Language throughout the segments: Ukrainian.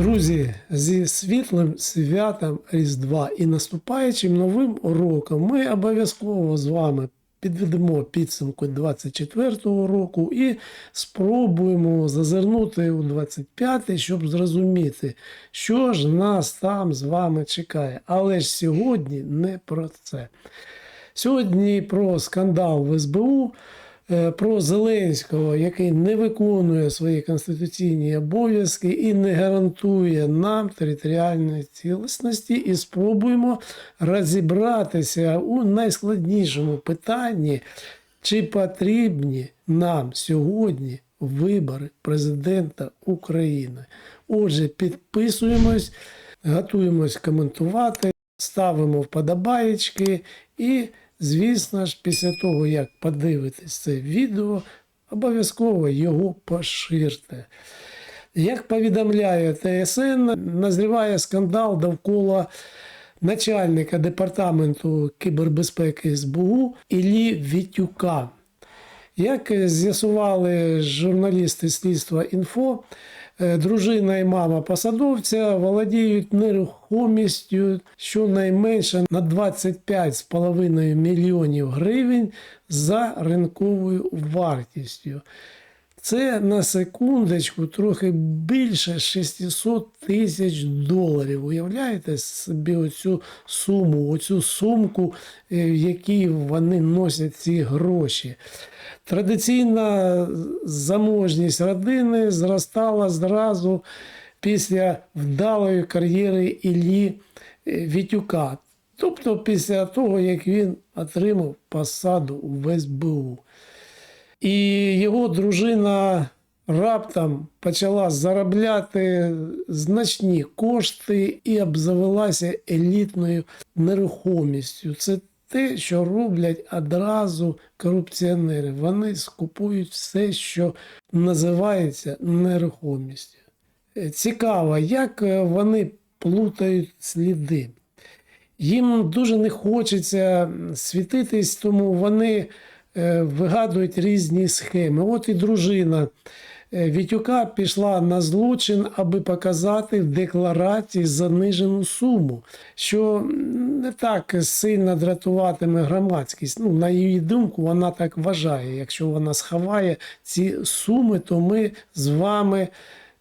Друзі, зі світлим святом Різдва і наступаючим новим роком ми обов'язково з вами підведемо підсумку 24-го року і спробуємо зазирнути у 25-й, щоб зрозуміти, що ж нас там з вами чекає. Але ж сьогодні не про це. Сьогодні про скандал в СБУ, про Зеленського, який не виконує свої конституційні обов'язки і не гарантує нам територіальної цілісності, і спробуємо розібратися у найскладнішому питанні, чи потрібні нам сьогодні вибори президента України. Отже, підписуємось, готуємось коментувати, ставимо вподобаєчки і, звісно ж, після того, як подивитесь це відео, обов'язково його поширте. Як повідомляє ТСН, назріває скандал довкола начальника департаменту кібербезпеки СБУ Іллі Вітюка. Як з'ясували журналісти слідства інфо, дружина і мама посадовця володіють нерухомістю щонайменше на 25,5 мільйонів гривень за ринковою вартістю. Це на секундочку трохи більше 600 тисяч доларів. Уявляєте собі оцю суму, оцю сумку, е, в якій вони носять ці гроші. Традиційна заможність родини зростала зразу після вдалої кар'єри Іллі е, Вітюка. Тобто після того, як він отримав посаду в СБУ. І його дружина раптом почала заробляти значні кошти і обзавелася елітною нерухомістю. Це те, що роблять одразу корупціонери. Вони скупують все, що називається нерухомістю. Цікаво, як вони плутають сліди. Їм дуже не хочеться світитись, тому вони вигадують різні схеми. От і дружина е, Вітюка пішла на злочин, аби показати в декларації занижену суму, що не так сильно дратуватиме громадськість. Ну, на її думку, вона так вважає. Якщо вона сховає ці суми, то ми з вами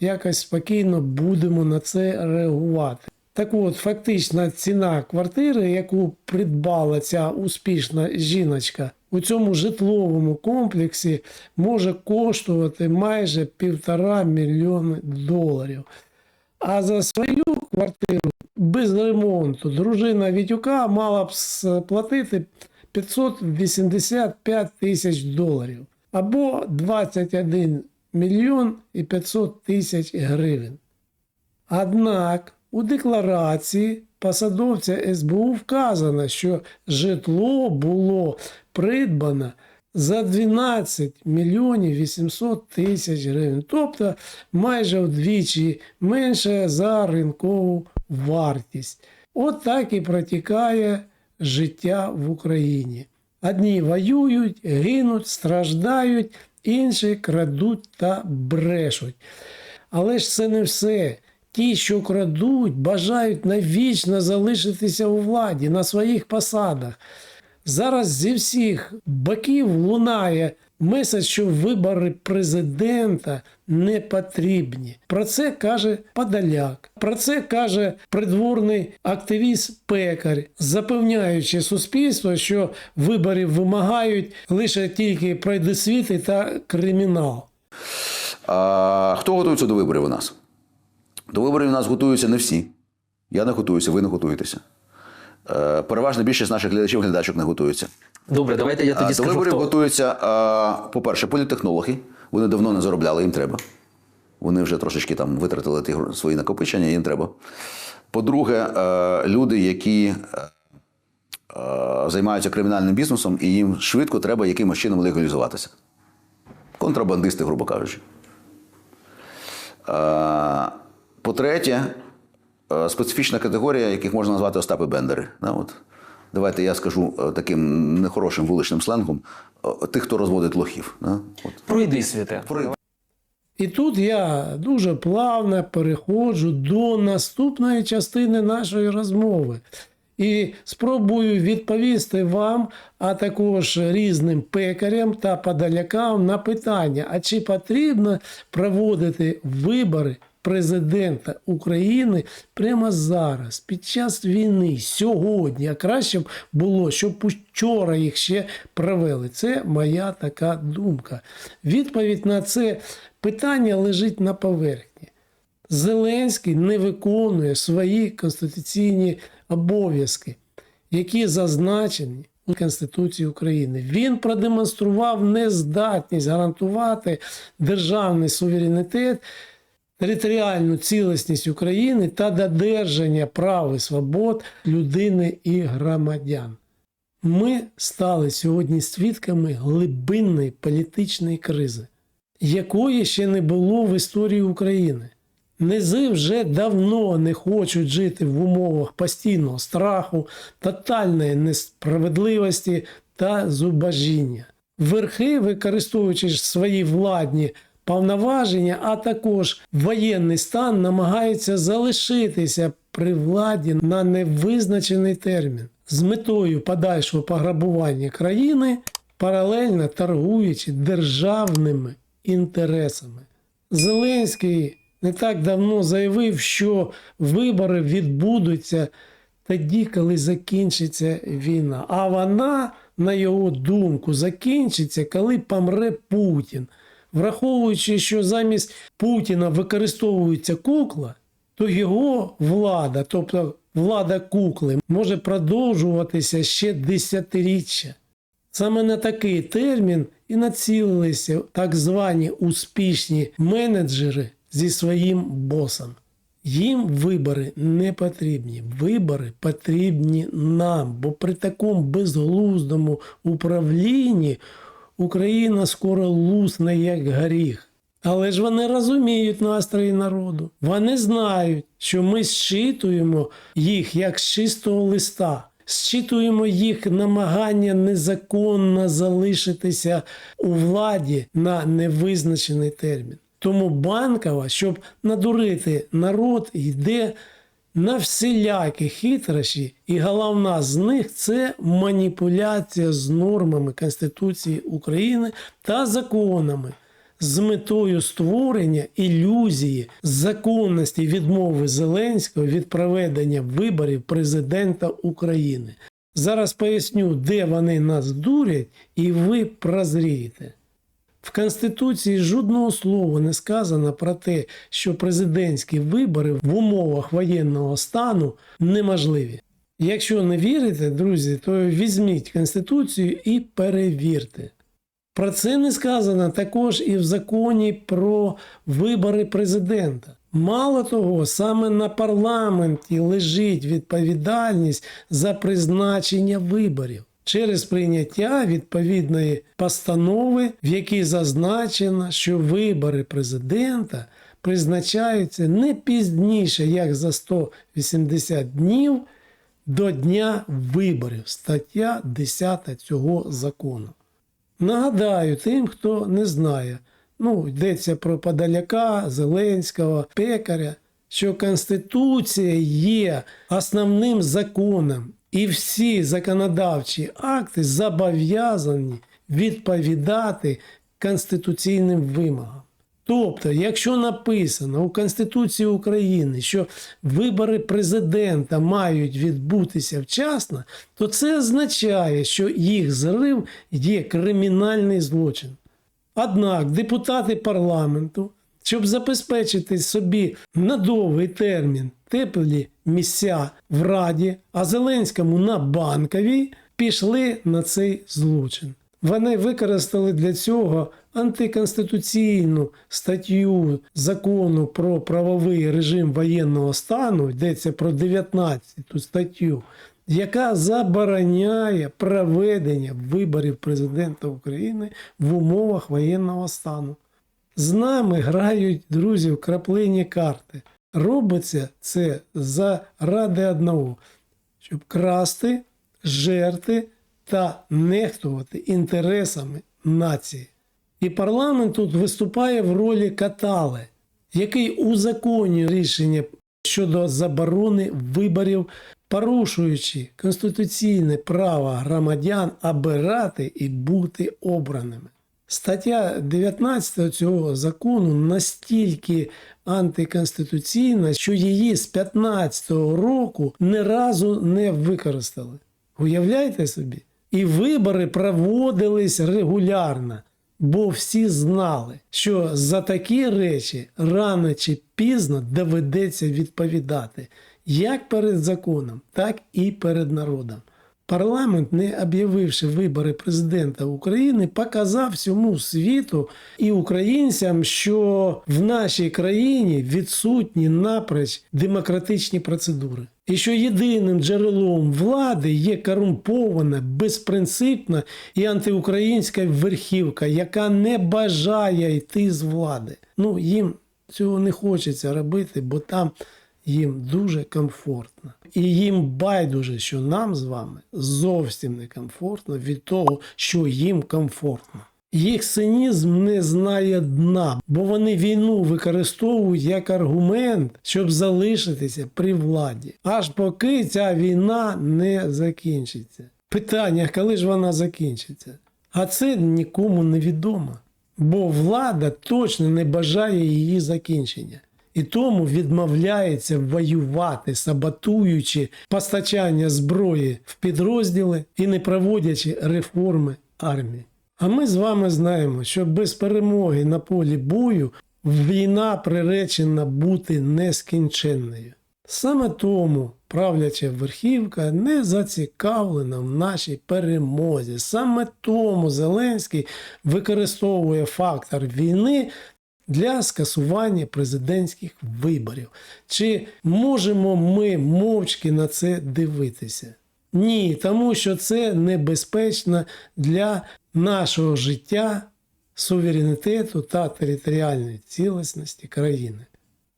якось спокійно будемо на це реагувати. Так от, фактична ціна квартири, яку придбала ця успішна жіночка, у цьому житловому комплексі може коштувати майже півтора мільйони доларів. А за свою квартиру без ремонту дружина Вітюка мала б сплатити 585 тисяч доларів або 21 мільйон і 500 тисяч гривень. Однак у декларації посадовця СБУ вказано, що житло було придбано за 12 мільйонів 800 тисяч гривень, тобто майже вдвічі менше за ринкову вартість. От так і протікає життя в Україні. Одні воюють, гинуть, страждають, інші крадуть та брешуть. Але ж це не все. Ті, що крадуть, бажають навічно залишитися у владі на своїх посадах. Зараз зі всіх боків лунає меседж, що вибори президента не потрібні. Про це каже Подоляк. Про це каже придворний активіст Пекар, запевняючи суспільство, що виборів вимагають лише тільки пройдисвіти та кримінал. А, хто готується до виборів у нас? До виборів у нас готуються не всі. Я не готуюся, ви не готуєтеся. Е, переважна більшість наших глядачів глядачок не готуються. Добре, давайте я А, тоді до скажу. виборів Хто... готуються, по-перше, політехнологи. Вони давно не заробляли, їм треба. Вони вже трошечки там витратили ті свої накопичення, їм треба. По-друге, е, люди, які е, е, займаються кримінальним бізнесом, і їм швидко треба якимось чином легалізуватися. Контрабандисти, грубо кажучи. Е, По-третє, е, специфічна категорія, яких можна назвати Остапи Бендери. Да, от. Давайте я скажу е, таким нехорошим вуличним сленгом: е, тих, хто розводить лохів. Да? От. Пройди світе. Про- І тут я дуже плавно переходжу до наступної частини нашої розмови. І спробую відповісти вам, а також різним пекарям та подалякам на питання, а чи потрібно проводити вибори президента України прямо зараз, під час війни, сьогодні. А краще б було, щоб вчора їх ще провели. Це моя така думка. Відповідь на це питання лежить на поверхні. Зеленський не виконує свої конституційні обов'язки, які зазначені у Конституції України. Він продемонстрував нездатність гарантувати державний суверенітет, територіальну цілісність України та додержання прав і свобод людини і громадян. Ми стали сьогодні свідками глибинної політичної кризи, якої ще не було в історії України. Низи вже давно не хочуть жити в умовах постійного страху, тотальної несправедливості та зубожіння. Верхи, використовуючи свої владні повноваження, а також воєнний стан, намагаються залишитися при владі на невизначений термін з метою подальшого пограбування країни, паралельно торгуючи державними інтересами. Зеленський не так давно заявив, що вибори відбудуться тоді, коли закінчиться війна. А вона, на його думку, закінчиться, коли помре Путін. Враховуючи, що замість Путіна використовується кукла, то його влада, тобто влада кукли, може продовжуватися ще десятиріччя. Саме на такий термін і націлилися так звані успішні менеджери зі своїм босом. Їм вибори не потрібні. Вибори потрібні нам, бо при такому безглуздому управлінні Україна скоро лусне як горіх. Але ж вони розуміють настрої народу. Вони знають, що ми зчитуємо їх як з чистого листа, зчитуємо їх намагання незаконно залишитися у владі на невизначений термін. Тому банкова, щоб надурити народ, йде на всілякі хитрощі, і головна з них це маніпуляція з нормами Конституції України та законами з метою створення ілюзії законності відмови Зеленського від проведення виборів президента України. Зараз поясню, де вони нас дурять, і ви прозрієте. В Конституції жодного слова не сказано про те, що президентські вибори в умовах воєнного стану неможливі. Якщо не вірите, друзі, то візьміть Конституцію і перевірте. Про це не сказано також і в законі про вибори президента. Мало того, саме на парламенті лежить відповідальність за призначення виборів через прийняття відповідної постанови, в якій зазначено, що вибори президента призначаються не пізніше, як за 180 днів до дня виборів, стаття 10 цього закону. Нагадаю тим, хто не знає, ну, йдеться про Подаляка, Зеленського, Пекаря, що Конституція є основним законом, і всі законодавчі акти зобов'язані відповідати конституційним вимогам. Тобто, якщо написано у Конституції України, що вибори президента мають відбутися вчасно, то це означає, що їх зрив є кримінальний злочин. Однак депутати парламенту, щоб забезпечити собі на довгий термін теплі місця в Раді, а Зеленському на банковій, пішли на цей злочин. Вони використали для цього антиконституційну статтю закону про правовий режим воєнного стану, йдеться про 19 статтю, яка забороняє проведення виборів президента України в умовах воєнного стану. З нами грають друзі в краплині карти. Робиться це заради одного, щоб красти, жерти та нехтувати інтересами нації. І парламент тут виступає в ролі катали, який узаконює рішення щодо заборони виборів, порушуючи конституційне право громадян обирати і бути обраними. Стаття 19 цього закону настільки антиконституційна, що її з 15-го року ні разу не використали. Уявляєте собі? І вибори проводились регулярно, бо всі знали, що за такі речі рано чи пізно доведеться відповідати як перед законом, так і перед народом. Парламент, не об'явивши вибори президента України, показав всьому світу і українцям, що в нашій країні відсутні напроч демократичні процедури, і що єдиним джерелом влади є корумпована, безпринципна і антиукраїнська верхівка, яка не бажає йти з влади. Ну їм цього не хочеться робити, бо там їм дуже комфортно. І їм байдуже, що нам з вами зовсім не комфортно від того, що їм комфортно. Їх цинізм не знає дна, бо вони війну використовують як аргумент, щоб залишитися при владі, аж поки ця війна не закінчиться. Питання, коли ж вона закінчиться? А це нікому не відомо, бо влада точно не бажає її закінчення і тому відмовляється воювати, саботуючи постачання зброї в підрозділи і не проводячи реформи армії. А ми з вами знаємо, що без перемоги на полі бою війна приречена бути нескінченною. Саме тому правляча верхівка не зацікавлена в нашій перемозі. Саме тому Зеленський використовує фактор війни для скасування президентських виборів. Чи можемо ми мовчки на це дивитися? Ні, тому що це небезпечно для нашого життя, суверенітету та територіальної цілісності країни.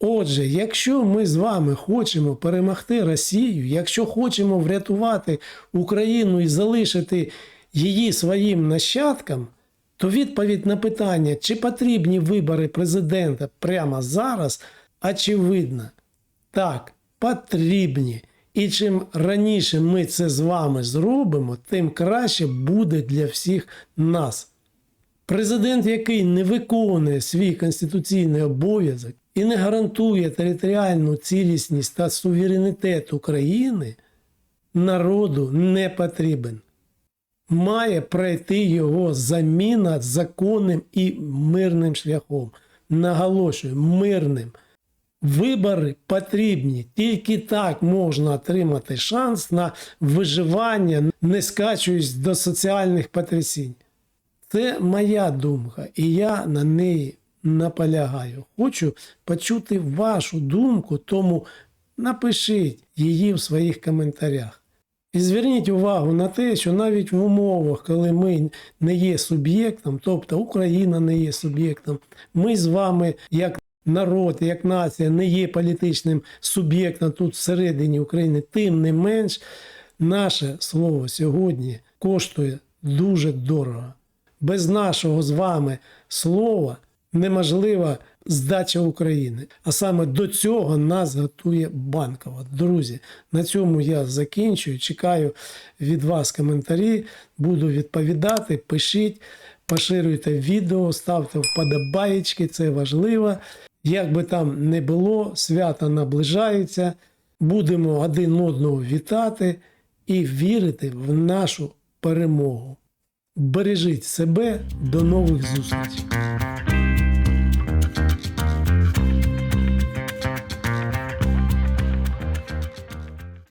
Отже, якщо ми з вами хочемо перемогти Росію, якщо хочемо врятувати Україну і залишити її своїм нащадкам, то відповідь на питання, чи потрібні вибори президента прямо зараз, очевидна. Так, потрібні. І чим раніше ми це з вами зробимо, тим краще буде для всіх нас. Президент, який не виконує свій конституційний обов'язок і не гарантує територіальну цілісність та суверенітет України, народу не потрібен. Має пройти його заміна законним і мирним шляхом. Наголошую, мирним. Вибори потрібні. Тільки так можна отримати шанс на виживання, не скачуючись до соціальних потрясінь. Це моя думка, і я на неї наполягаю. Хочу почути вашу думку, тому напишіть її в своїх коментарях. І зверніть увагу на те, що навіть в умовах, коли ми не є суб'єктом, тобто Україна не є суб'єктом, ми з вами, як народ, як нація, не є політичним суб'єктом тут всередині України, тим не менш, наше слово сьогодні коштує дуже дорого. Без нашого з вами слова неможлива здача України. А саме до цього нас готує банкова. Друзі, на цьому я закінчую. Чекаю від вас коментарі, буду відповідати. Пишіть, поширюйте відео, ставте вподобаєчки, це важливо. Як би там не було, свято наближається. Будемо один одного вітати і вірити в нашу перемогу. Бережіть себе, до нових зустрічей.